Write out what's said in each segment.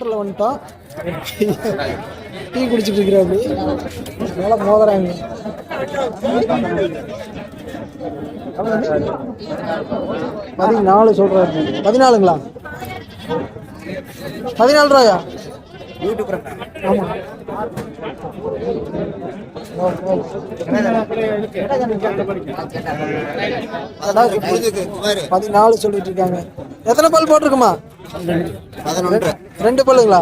சென்டரில் வந்துட்டோம். டீ குடிச்சிட்டு இருக்கிறாரு. நல்லா மோதுறாங்க. பதினாலு சொல்றாரு. பதினாலுங்களா? பதினாலு ரூபாயா ஆமா. பதினாலு சொல்லிட்டு இருக்காங்க. எத்தனை பால் போட்டிருக்குமா? பதினொன்று. ரெண்டு பல்லுங்களா?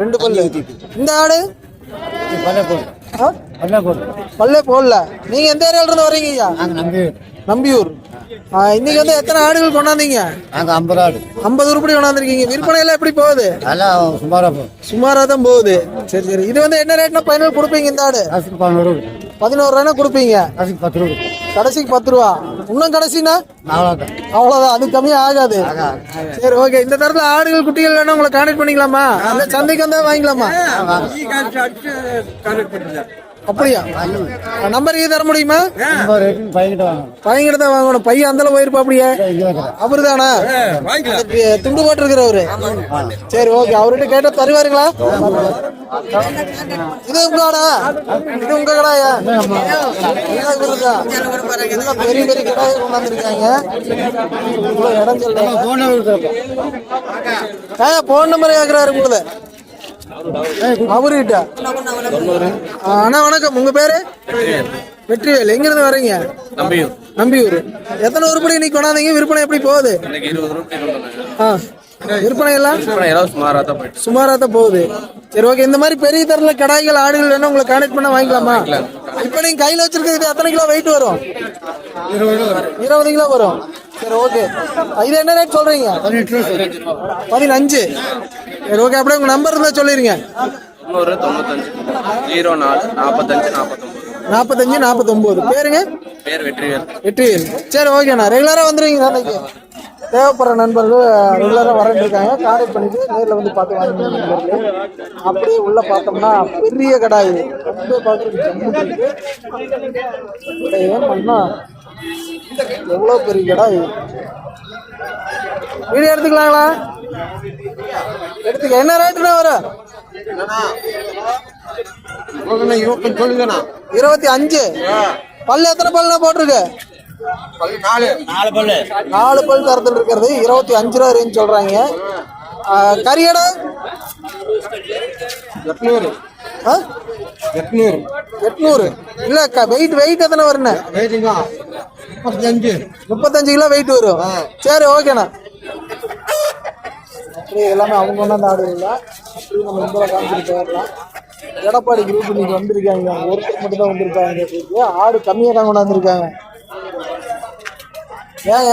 ரெண்டு பல்லு. இந்த ஆடு? பல்லே போடல நீங்க எந்த ஏரியால இருந்து வர்றீங்க ஐயா? நம்பியூர். இன்னைக்கு வந்து எத்தனை ஆடுகள் கொண்டாந்தீங்க? நாங்கள் ஐம்பது ஆடு ஐம்பது உருப்படி கொண்டாந்துருக்கீங்க. விற்பனை எல்லாம் எப்படி போகுது? போகும் சுமாரா தான் போகுது. சரி சரி. இது வந்து என்ன ரேட்னா ஃபைனல் கொடுப்பீங்க இந்த ஆடு? பதினோரு. பதினோரு ரூபாய்னா கொடுப்பீங்க. காசுக்கு பத்து ரூபா கடைசிக்கு பத்து ரூபா. இன்னும் கடைசினா? அவ்வளோதான் அவ்வளவுதான். அது கம்மியா ஆகாது. சரி ஓகே இந்த தரத்துல ஆடுகள் குட்டிகள் வேணா உங்களை கான்டாக்ட் பண்ணிக்கலாமா? அந்த சந்தைக்கு வந்தா வாங்கிக்கலாமா? அப்படியா? நம்பர் தர முடியுமா? பையன்கிட்ட தான் வாங்கணும். பையன் அந்த அளவு போயிருப்பா அப்படியே? அவரு தானா துண்டு போட்டிருக்கிறவரு சரி ஓகே. அவர்கிட்ட கேட்டா தருவாருங்களா? இது உங்க கடா இது உங்க கடாயா? பெரிய பெரிய கடாயை கொண்டாந்துருக்காங்க. இடம் சொல்றாங்க. போன நம்பர் கேக்குறாரு உங்களை. அவர்கிட்ட. அண்ணா வணக்கம். உங்க பேரு? வெற்றிவேல். எங்க இருந்து வர்றீங்க? நம்பியும் நம்பியூர். எத்தனை உருப்படி இன்னைக்கு கொண்டாந்தீங்க? விற்பனை எப்படி போகுது? ஆ. விற்பனை எல்லாம் சுமாராக தான் போயிட்டு சுமாரா தான் போகுது. சரி ஓகே இந்த மாதிரி பெரிய தரல கடாய்கள் ஆடுகள் வேணும் உங்களை கான்டாக்ட் பண்ண வாங்கிக்கலாமா? இப்போ நீங்க கையில வச்சிருக்கிறது எத்தனை கிலோ வெயிட் வரும்? இருபது கிலோ வரும். சரி ஓகே இது என்ன ரேட் சொல்றீங்க? பதினஞ்சு. சரி ஓகே அப்படியே உங்க நம்பர் இருந்தா சொல்லிருங்க. இன்னொரு தொண்ணூத்தஞ்சு ஜீரோ நாலு நாற்பத்தஞ்சு நாற்பத்தொம்பது நாற்பத்தஞ்சு நாற்பத்தொம்போது பேருங்க? பேர் வெற்றிவேல். வெற்றிவேல். சரி ஓகேண்ணா ரெகுலராக வந்துருவீங்க நாளைக்கு. தேவைப்படுற நண்பர்கள் ரெகுலராக வரட்டு இருக்காங்க கான்டாக்ட் பண்ணிட்டு நேரில் வந்து பார்த்து நண்பர்கள். அப்படியே உள்ள பார்த்தோம்னா பெரிய கடாய். ரொம்ப பார்க்குறதுக்கு ஜம்முன்னு இருக்கு இதை ஏன் பண்ணா? எவ்வளோ பெரிய கடாய்? வீடியோ எடுத்துக்கலாங்களா? எடுத்துக்க. என்ன ரேட்டுண்ணா வரும்? இருபத்தஞ்சு சொல்லுங்கண்ணா. இருபத்தி அஞ்சு. பல்லு எத்தனை பல்லுண்ணா போட்டிருக்கு? நாலு. நாலு பல்லு. நாலு பல் தரத்தில் இருக்கிறது. இருபத்தி அஞ்சு ரூபா ரேஞ்ச் சொல்றாங்க. ஆ, கறியடை எட்நூறு. ஆ? எட்நூறு. எட்நூறு. இல்ல வெயிட் வெயிட் எத்தனை வருண்ணே ரேட்டுங்க முப்பத்தஞ்சு. முப்பத்தஞ்சு கிலோ வெயிட் வரும். சரி ஓகேண்ணா அப்படியே எல்லாமே அவங்க ஆடு இல்லை. அப்படியே நம்ம இங்கே காமிச்சிட்டு போயிடலாம். எடப்பாடி குரூப் இன்னைக்கு வந்திருக்காங்க. ஒருத்தர் மட்டும் தான் வந்திருக்காங்க. ஆடு கம்மியாக தான் கொண்டாந்துருக்காங்க. ஏங்க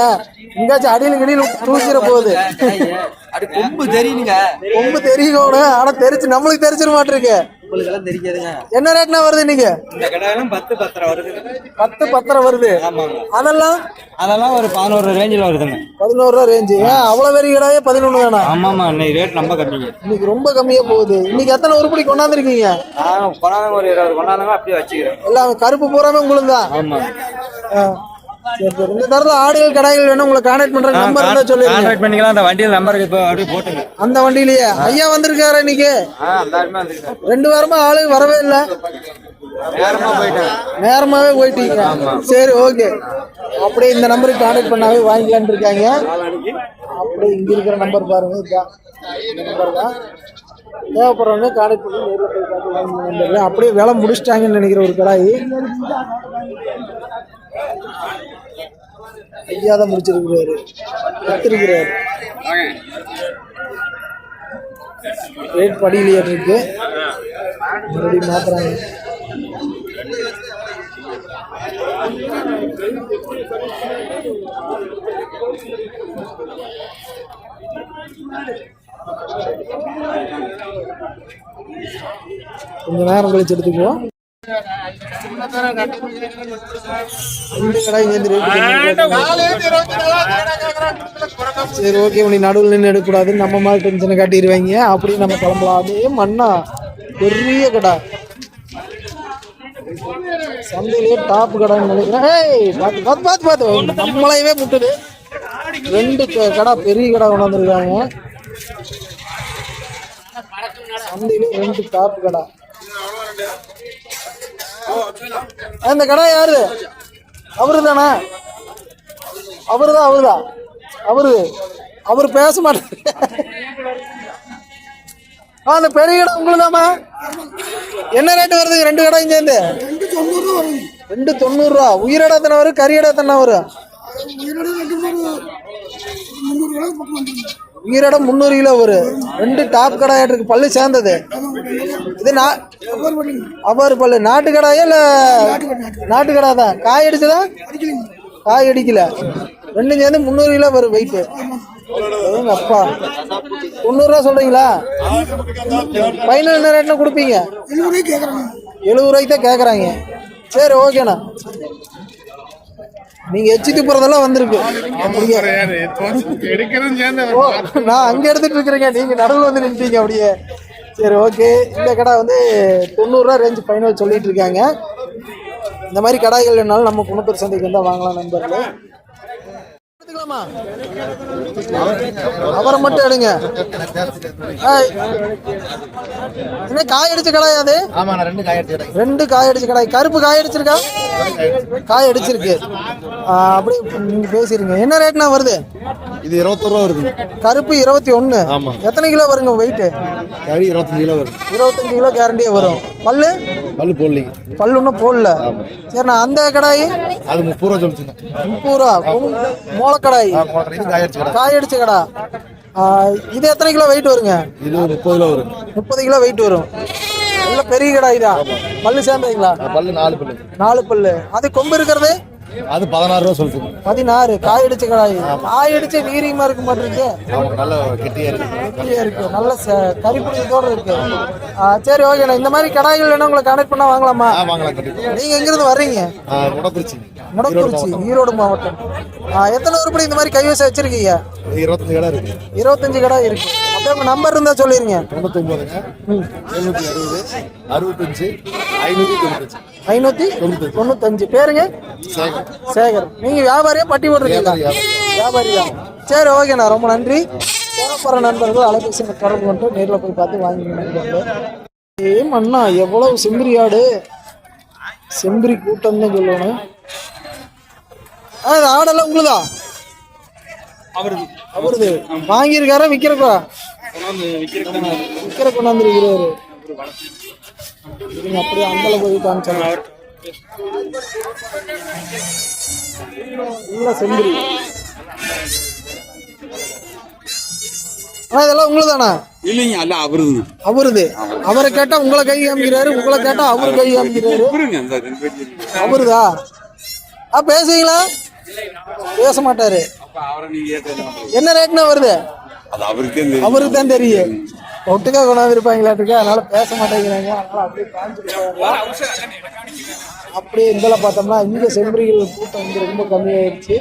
எங்காச்சும் அடியில் கடியில் தூக்கிற போகுது. அப்படி கொம்பு தெரியுங்க. ரொம்ப தெரியணும் ஆனா தெரிச்சு நம்மளுக்கு தெரிச்சிட மாட்டிருக்கு. என்ன ரேட்னா வருது கடையெல்லாம் பத்து பத்தரை வருது. பத்து பத்தரை வருது. அதெல்லாம்? அதெல்லாம் ஒரு பதினோரு ரேஞ்சில் வருதுங்க. பதினோரு ரூபா ரேஞ்சு ஏன்? அவ்வளவு பெரிய கடாயே பதினொன்று தானா? ஆமாம்மா இன்னைக்கு ரேட் ரொம்ப கம்மிங்க. இன்னைக்கு ரொம்ப கம்மியா போகுது. இன்னைக்கு எத்தனை உருப்படி கொண்டாந்துருக்கீங்க? கொண்டாந்து ஒரு இருபது கொண்டாந்தாங்க அப்படியே வச்சுக்கிறேன். எல்லாம் கருப்பு பூராமே உங்களுக்கு தான் ஆமாம் இந்த தரத்துல ஆடுகள் கடாய்கள் வேணும். உங்களை கான்டாக்ட் பண்ற நம்பர் இருந்தா சொல்லிருங்க. கான்டாக்ட் பண்ணிக்கலாம். அந்த வண்டியில் நம்பருக்கு இப்போ அப்படியே போட்டுங்க. அந்த வண்டியிலேயே. ஐயா வந்திருக்காரு இன்னைக்கு? ரெண்டு வாரமா ஆளு வரவே இல்லை. நேரமாவே போயிட்டீங்க. சரி ஓகே. அப்படியே இந்த நம்பருக்கு கான்டாக்ட் பண்ணாவே வாங்கிக்கலான்னு இருக்காங்க. அப்படியே இங்க இருக்கிற நம்பர் பாருங்க நம்பர் தான். தேவைப்படுறவங்க கான்டாக்ட் பண்ணி நேரில் போய் பார்த்து வாங்கிக்கணும் அப்படியே விலை முடிச்சிட்டாங்கன்னு நினைக்கிற ஒரு கடாய். ஐயா தான் முடிச்சிருக்கிறாரு. எடுத்திருக்கிறாரு ரேட் படியிலேயே இருக்கு. மறுபடியும் மாத்துறாங்க. கொஞ்ச நேரம் கழிச்சு எடுத்துக்குவோம் சரி ஓகே உனி நடுவில் நின்று எடுக்கக்கூடாதுன்னு நம்ம மாதிரி டென்ஷனை காட்டிடுவாங்க. அப்படியே நம்ம கிளம்பலாம். அதே மண்ணா. பெரிய கடை. சந்தையிலேயே டாப் கடைன்னு நினைக்கிறேன். ஏய் பார்த்து பார்த்து பார்த்து பார்த்து. நம்மளையவே முட்டுது. ரெண்டு கடை பெரிய கடை கொண்டாந்துருக்காங்க சந்தையில ரெண்டு டாப் கடை. அந்த கடை யாரு அவரு தானே அவரு தான் அவரு தான் அவரு அவர் பேச மாட்டாரு. அந்த பெரிய கடை உங்களுதாம்மா? என்ன ரேட்டு வருது? ரெண்டு கடையும் சேர்ந்து? ரெண்டு தொண்ணூறு ரூபா உயிரிட எத்தனை வரும்? கறி இடம் எத்தனை வரும்? உயிரிடம் முந்நூறு கிலோ வரும் ரெண்டு டாப் கடாயா இருக்கு பல்லு சேர்ந்தது. இது நா அவர் பல்லு நாட்டு கடாயா இல்லை நாட்டு கடா தான் காய் அடிச்சதா? காய் அடிக்கல. ரெண்டும் சேர்ந்து முந்நூறு கிலோ வரும் வெயிட்டு அப்பா. தொண்ணூறுரூவா சொல்கிறீங்களா ஃபைனல் என்ன ரேட்னா கொடுப்பீங்க? எழுபது ரூபாய்க்கு தான் கேட்குறாங்க சரி ஓகேண்ணா நீங்க எச்சிட்டு போறதெல்லாம் வந்திருக்கு. ஓ நான் அங்க எடுத்துட்டு இருக்கிறேங்க. நீங்க நடுவில் வந்து நின்றுட்டீங்க அப்படியே. சரி ஓகே. இந்த கடை வந்து தொண்ணூறுரூவா ரேஞ்ச் ஃபைனல் சொல்லிட்டு இருக்காங்க. இந்த மாதிரி கடாய்கள் வேணாலும் நம்ம குணத்தூர் சந்தைக்கு வந்தால் வாங்கலாம் நண்பர்கள். எடுத்துக்கலாமா? அவரை மட்டும் எடுங்க. என்ன காய் அடிச்ச கடாய் அது? ரெண்டு காய் அடிச்ச கடாய். கருப்பு காய் அடிச்சிருக்கா? காய் அடிச்சிருக்கு. ஆ, அப்படியே நீங்க பேசிருங்க. என்ன ரேட்னா வருது? இது இருபத்தொரு ரூபா வருது. கருப்பு இருபத்தி ஒன்று ஆமா. எத்தனை கிலோ வருங்க வெயிட்டு கறி இருபத்தஞ்சு கிலோ வருது. இருபத்தஞ்சு கிலோ கேரண்டியே வரும். பல்லு? பல்லு போடலிங்க பல்லு ஒன்றும் போடல. சரிண்ணா அந்த கடாய்? அது முப்பது ரூபா சொல்லிச்சுங்க. முப்பது ரூபா. பொங்- மூலக்கடாய் இது காய் அடிச்சு கடை கடா இது எத்தனை கிலோ வெயிட் வருங்க? இது முப்பது கிலோ வரும். முப்பது கிலோ வெயிட் வரும். நல்ல பெரிய கடாய் தான் பல்லு சேர்ந்தீங்களா பல்லு நாலு பல்லு. நாலு பல்லு. அது கொம்பு இருக்கிறது? அது பதினாறு ரூபா சொல்லிச்சுங்க பதினாறு காய் அடிச்ச கடாய். காய் அடிச்ச வீரியமா இருக்க மாட்டிருக்கு நல்ல கெட்டியா இருக்கு. கெட்டியா இருக்கு. நல்ல கறிப்பிடித்தோட இருக்கு. சரி ஓகேண்ணா இந்த மாதிரி கடாய்கள் வேணும் உங்களை கனெக்ட் பண்ணா வாங்கலாமா? வாங்கலாம் நீங்க எங்கிருந்து வர்றீங்க? முடக்குறிச்சி முடக்குறிச்சி ஈரோடு மாவட்டம். எத்தனை உருப்படி இந்த மாதிரி கைவசம் வச்சிருக்கீங்க? இருபத்தஞ்சு கடை இருக்கு. இருபத்தஞ்சு கடை இருக்கு. உங்க நம்பர் இருந்தா சொல்லிருங்க. தொண்ணூத்தொம்பதுங்க. எழுநூத்தி அறுபது அறுபத்தஞ்சு ஐநூத்தி தொண்ணூத்தஞ்சு. ஐநூத்தி தொண்ணூத்தஞ்சு. பேருங்க? சேகர். சேகர். நீங்க வியாபாரியா? பட்டி போட்டிருக்கீங்களா? வியாபாரி தான். சரி ஓகேண்ணா ரொம்ப நன்றி. போகிற நண்பர்கள் அலைபேசி தொடர்பு கொண்டு நேரில் போய் பார்த்து வாங்கிக்கணும் ஏம் அண்ணா எவ்வளவு செம்பரி ஆடு? செம்பரி கூட்டம் தான் சொல்லணும். ஆடெல்லாம் உங்களுதா? அவருது. அவருது. வாங்கியிருக்காரா விற்கிறப்பா விற்கிற கொண்டாந்துருக்கிறாரு இருங்க அப்படியே அந்தல போய் காமிச்சாங்க. உள்ள ஆனா இதெல்லாம் உங்களுதானா? இல்லைங்க அல்ல அவருது அவருது. அவரை கேட்டா உங்களை கை காமிக்கிறாரு உங்களை கேட்டா அவரு கை காமிக்கிறாரு. அவருதா? ஆ பேசுவீங்களா? பேச மாட்டாரு. என்ன ரேட்னா வருது? அது அவருக்கே தெரியும். அவருக்கு தான் தெரியும். ஒட்டுக்கா கொண்டாந்து இருப்பாங்களாட்டுக்கு அதனால பேச மாட்டேங்கிறாங்க. அதனால அப்படியே அப்படியே இதில் பார்த்தோம்னா இங்க செம்பரிகள் கூட்டம் வந்து ரொம்ப கம்மியாயிருச்சு.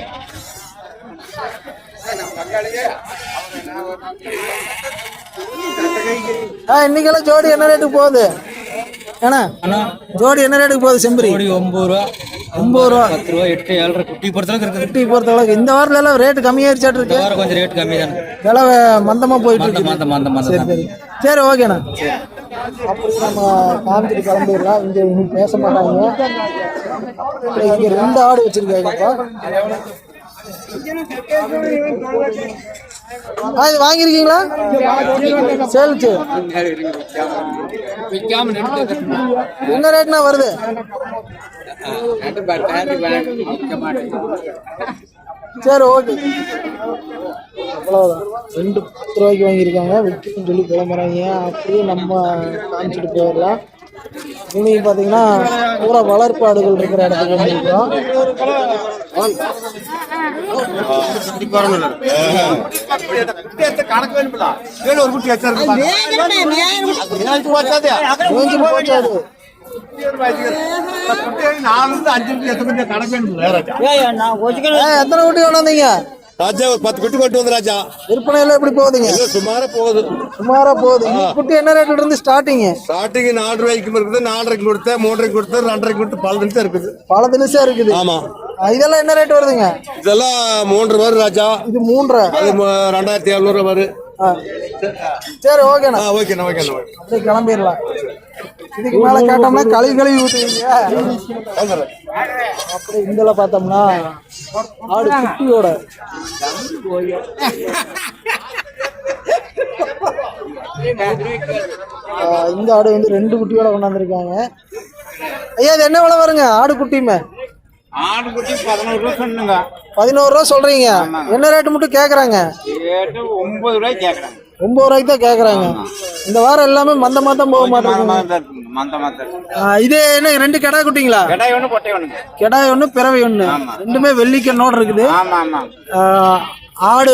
ஆ இன்னைக்கெல்லாம் ஜோடி என்ன ரேட்டுக்கு போகுது? ஏண்ணா? ஜோடி என்ன ரேட்டுக்கு போகுது செம்பரி? ஒன்பது ரூபா. ஒன்பது ரூபா. பத்து ரூபா எட்டு ஏழரை குட்டி பொறுத்தளவுக்கு குட்டி அளவுக்கு. இந்த வாரத்துல எல்லாம் ரேட்டு கம்மியாயிருச்சாட்டு இருக்கு? வாரம் கொஞ்சம் ரேட் கம்மி தானே விலை மந்தமா போயிட்டு இருக்கு மந்த மந்த மந்த சரி சரி. ஓகேண்ணா அப்படி நம்ம காமிச்சிட்டு கிளம்பிடலாம். இங்க இனி பேச மாட்டாங்க. இங்க ரெண்டு ஆடு வச்சிருக்காங்கப்பா வாங்கிருக்கீங்களா இது என்ன ரேட்னா வருது? சரி ஓகே. அவ்வளோதான் ரெண்டு பத்து ரூபாய்க்கு வாங்கியிருக்காங்க. விற்கணும்னு சொல்லி கிளம்புறாங்க. அப்படியே நம்ம காமிச்சிட்டு போயிடலாம். இன்னைக்கு பார்த்தீங்கன்னா பூரா வளர்ப்பு ஆடுகள் இருக்கிற இடத்துக்கு ஏய், எத்தனை குட்டி கொண்டாந்தீங்க ராஜா ஒரு பத்து குட்டி கொண்டு வந்து ராஜா. விற்பனை எல்லாம் எப்படி போகுதுங்க? சுமாரா போகுது. சுமாரா போகுது. குட்டி என்ன ரேட்ல இருந்து ஸ்டார்டிங் ஸ்டார்டிங் நாலு ரூபாய்க்கு இருக்குது நாலரைக்கு கொடுத்தேன் மூன்றரைக்கு கொடுத்தேன் ரெண்டரைக்கு கொடுத்து பல நிமிஷம் இருக்குது. பல தினசா இருக்குது. ஆமா. இதெல்லாம் என்ன ரேட் வருதுங்க? இதெல்லாம் மூன்று வரும் ராஜா. இது மூன்றரை. ரெண்டாயிரத்தி எழுநூறு வரும். சரி ஓகேண்ணா ஓகேண்ணா ஓகேண்ணா ஓகே அப்படியே கிளம்பிடலாம். இதுக்கு மேல கேட்டோம்னா கழுவி கழுவி ஊத்துவீங்க. அப்படியே இந்தல பார்த்தோம்னா ஆடு குட்டியோட. இந்த ஆடு வந்து ரெண்டு குட்டியோட கொண்டாந்துருக்காங்க. ஐயா இது என்ன விலை வருங்க? ஆடு குட்டியுமே? ஆடு குட்டி பதினோரு ரூபா சொன்னுங்க. பதினோரு ரூபா சொல்றீங்க. என்ன ரேட்டு மட்டும் கேக்குறாங்க? ரேட்டு ஒன்பது ரூபாய்க்கு கேட்குறாங்க ஒன்பது ரூபாய்க்கு தான் கேக்குறாங்க. இந்த வாரம் எல்லாமே மந்தமா தான் போக ஆ, இது என்ன ரெண்டு கிடா குட்டிங்களா? கடாய் ஒன்று கிடாய் ஒண்ணு பிறவை ஒண்ணு. ரெண்டுமே வெள்ளிக்கண்ணோட இருக்குது. ஆடு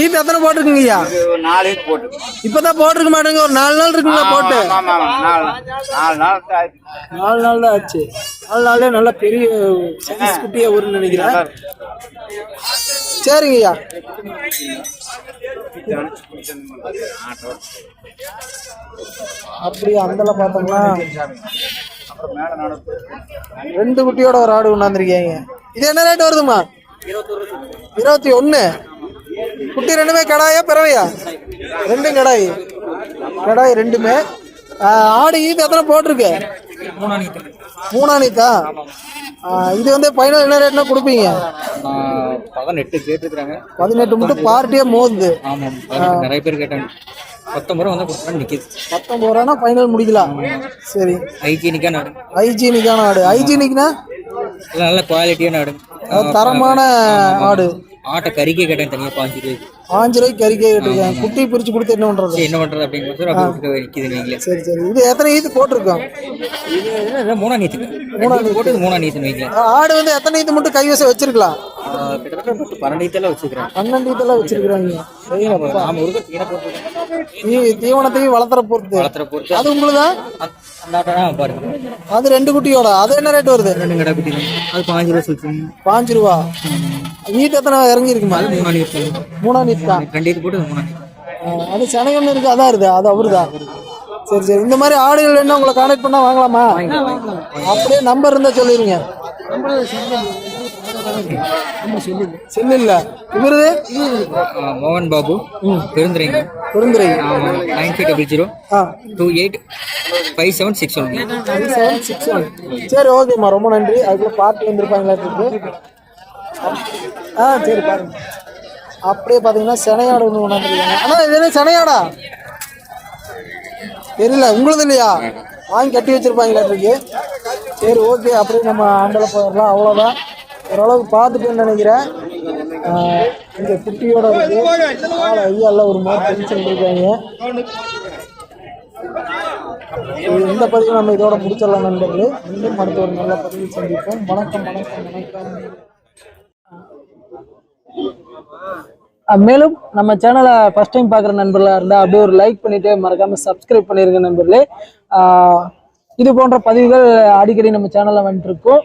ஈத்து எத்தனை போட்டிருக்குங்க ஐயா? நாலு போட்டு இப்பதான் போட்டிருக்க மாட்டேங்க ஒரு நாலு நாள் இருக்குங்களா போட்டு? நாலு நாள். நாலு நாள் தான் ஆச்சு. நாலு நாள்லயே நல்ல பெரிய சைஸ் குட்டியா வரும்னு நினைக்கிறேன். சரிங்க ஐயா. அப்படியே அந்தல பார்த்தோம்னா ரெண்டு குட்டியோட ஒரு ஆடு கொண்டாந்துருக்கீங்க. இது என்ன ரேட் வருதுமா இருபத்தி ஒன்று குட்டி ரெண்டுமே கடாயா பிறவையா? ரெண்டும் கடாய். கடாய் ரெண்டுமே. ஆடு ஈத்து எத்தனை போட்டிருக்கு? மூணா நீத்தா ஆ, இது வந்து ஃபைனல் என்ன ரேட்னா கொடுப்பீங்க? பதினெட்டு கேட்டுருக்காங்க பதினெட்டு மட்டும் பார்ட்டியே மோதுது. ஆமாம் நிறைய பேர் கேட்டாங்க. பத்தொன்பது ரூபா வந்தால் கொடுத்தாங்க நிற்கிது பத்தொம்பது ரூபானா ஃபைனல் முடிக்கலாம் சரி. ஹைஜீனிக்கான ஆடு. ஹைஜீனிக்கான ஆடு. ஹைஜீனிக்னா நல்ல குவாலிட்டியான ஆடு. தரமான ஆடு. ஆட்டை கறிக்கே கேட்டாங்க தனியாக பாஞ்சு ரூபாய்க்கு பாஞ்சு ரூபாய்க்கு கறிக்கை கேட்டிருக்கேன் குட்டி பிரிச்சு கொடுத்து என்ன பண்றது? என்ன பண்ணுறது அப்படிங்கிறது சார் சரி சரி. இது எத்தனை ஈத்து போட்டிருக்கோம்? இது என்ன, மூணா நீத்துங்க மூணா நீத்து போட்டு மூணா நீத்துன்னு வைக்கலாம் ஆடு வந்து எத்தனை ஈத்து மட்டும் கைவசம் வச்சிருக்கலாம்? கிட்டத்தட்ட பன்னெண்டு வச்சுக்கிறேன் வச்சிருக்கிறாங்க. தீ- தீவனத்தையும் வளர்த்துற பொறுத்து. வளர்த்துற பொறுத்து. அது உங்களுதா? அந்த- அந்த ஆட்டை ஆ, பாருங்க அது ரெண்டு குட்டியோட? அது என்ன ரேட் வருது? ரெண்டு கடை குட்டி தான். அது பாஞ்சு ரூபா சொல்லுங்க பாஞ்சு ரூபா? ஈத்து எத்தனை இறங்கி இருக்குமா அது மூணா நீத்து மூணா நீத்து தான் ரெண்டு இது போட்டு மூணா நீத்து ஆ, அது சனை ஒன்று இருக்கு அதான் இருக்குது அது அவருதான் சரி சரி. இந்த மாதிரி ஆடுகள் என்ன உங்களை கான்டாக்ட் பண்ணா வாங்கலாமா? அப்படியே நம்பர் இருந்தா செல்லு இல்ல இவருது? ஆ, மோகன் Babu. பெருந்துரைங்க. Perundurai nine five double zero two eight five seven six one seven six one சரி ஓகேம்மா ரொம்ப நன்றி. அதுக்குள்ள பார்ட்டி வந்திருப்பாங்களா இருக்கு? ஆ சரி பாருங்க. அப்படியே பார்த்தீங்கன்னா செனையாடு ஒன்று கொண்டாந்துருக்காங்க. ஆனால் இது என்ன செனையாடா தெரியல. உங்களுது இல்லையா? வாங்கி கட்டி வச்சிருப்பாங்களா இருக்கு? சரி ஓகே அப்படியே நம்ம ஆண்டல போயிடலாம் அவ்வளோதான் ஓரளவுக்கு பார்த்துட்டேன்னு நினைக்கிறேன். இந்த குட்டியோட இருக்கு. ஆளை ஒரு மாதிரி டென்ஷன் இருக்காங்க இந்த பதிவு நம்ம இதோட முடிச்சிடலாம் நண்பர்களே. மீண்டும் அடுத்த ஒரு நல்ல பதிவு சந்திப்போம். வணக்கம் வணக்கம் வணக்கம். மேலும் நம்ம சேனலை ஃபஸ்ட் டைம் பார்க்குற நண்பர்களாக இருந்தால் அப்படியே ஒரு லைக் பண்ணிவிட்டு மறக்காமல் சப்ஸ்கிரைப் பண்ணிருங்க நண்பர்களே. இது போன்ற பதிவுகள் அடிக்கடி நம்ம சேனலில் வந்துட்டுருக்கோம்